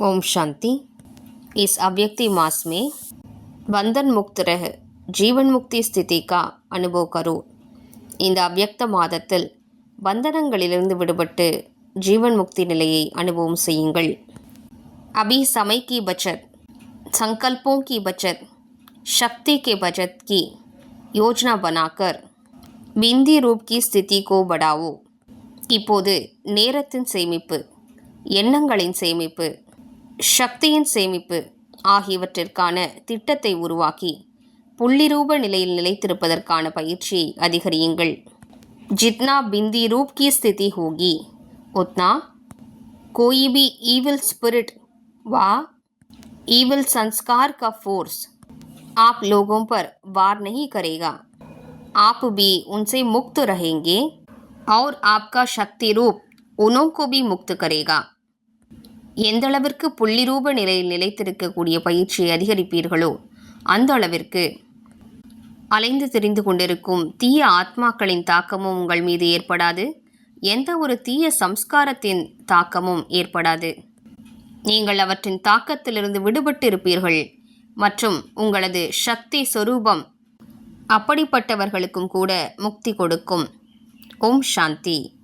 ओम शांति इस अव्यक्ति मास में बंधन मुक्त रह ஜீவன் முக்தி ஸ்திதி கா அனுபவ கரோ இந்த அவ்யக்த மாதத்தில் பந்தனங்களிலிருந்து விடுபட்டு ஜீவன் முக்தி நிலையை அனுபவம் செய்யுங்கள் अभी समय की बचत संकल्पों की बचत शक्ति के बचत की योजना बनाकर பிந்தி ரூப் கி ஸ்திதி கோ படாவோ இப்போது நேரத்தின் சேமிப்பு எண்ணங்களின் சேமிப்பு சக்தியின் சேமிப்பு ஆகியவற்றிற்கான திட்டத்தை உருவாக்கி புள்ளிரூப நிலையில் நிலைத்திருப்பதற்கான பயிற்சியை அதிகரியுங்கள் जितना बिंदी रूप की स्थिति होगी उतना कोई भी ईविल स्पिरिट व ईविल संस्कार का फोर्स आप लोगों पर वार नहीं करेगा आप भी उनसे मुक्त रहेंगे और आपका शक्ति रूप उन्हों को भी मुक्त करेगा எந்த அளவிற்கு புள்ளிரூப நிலையில் நிலைத்திருக்கக்கூடிய பயிற்சியை அதிகரிப்பீர்களோ அந்த அளவிற்கு அலைந்து திரிந்து கொண்டிருக்கும் தீய ஆத்மாக்களின் தாக்கமும் உங்கள் மீது ஏற்படாது. எந்த ஒரு தீய சம்ஸ்காரத்தின் தாக்கமும் ஏற்படாது. நீங்கள் அவற்றின் தாக்கத்திலிருந்து விடுபட்டு இருப்பீர்கள் மற்றும் உங்களது சக்தி சொரூபம் அப்படிப்பட்டவர்களுக்கும் கூட முக்தி கொடுக்கும். ஓம் சாந்தி.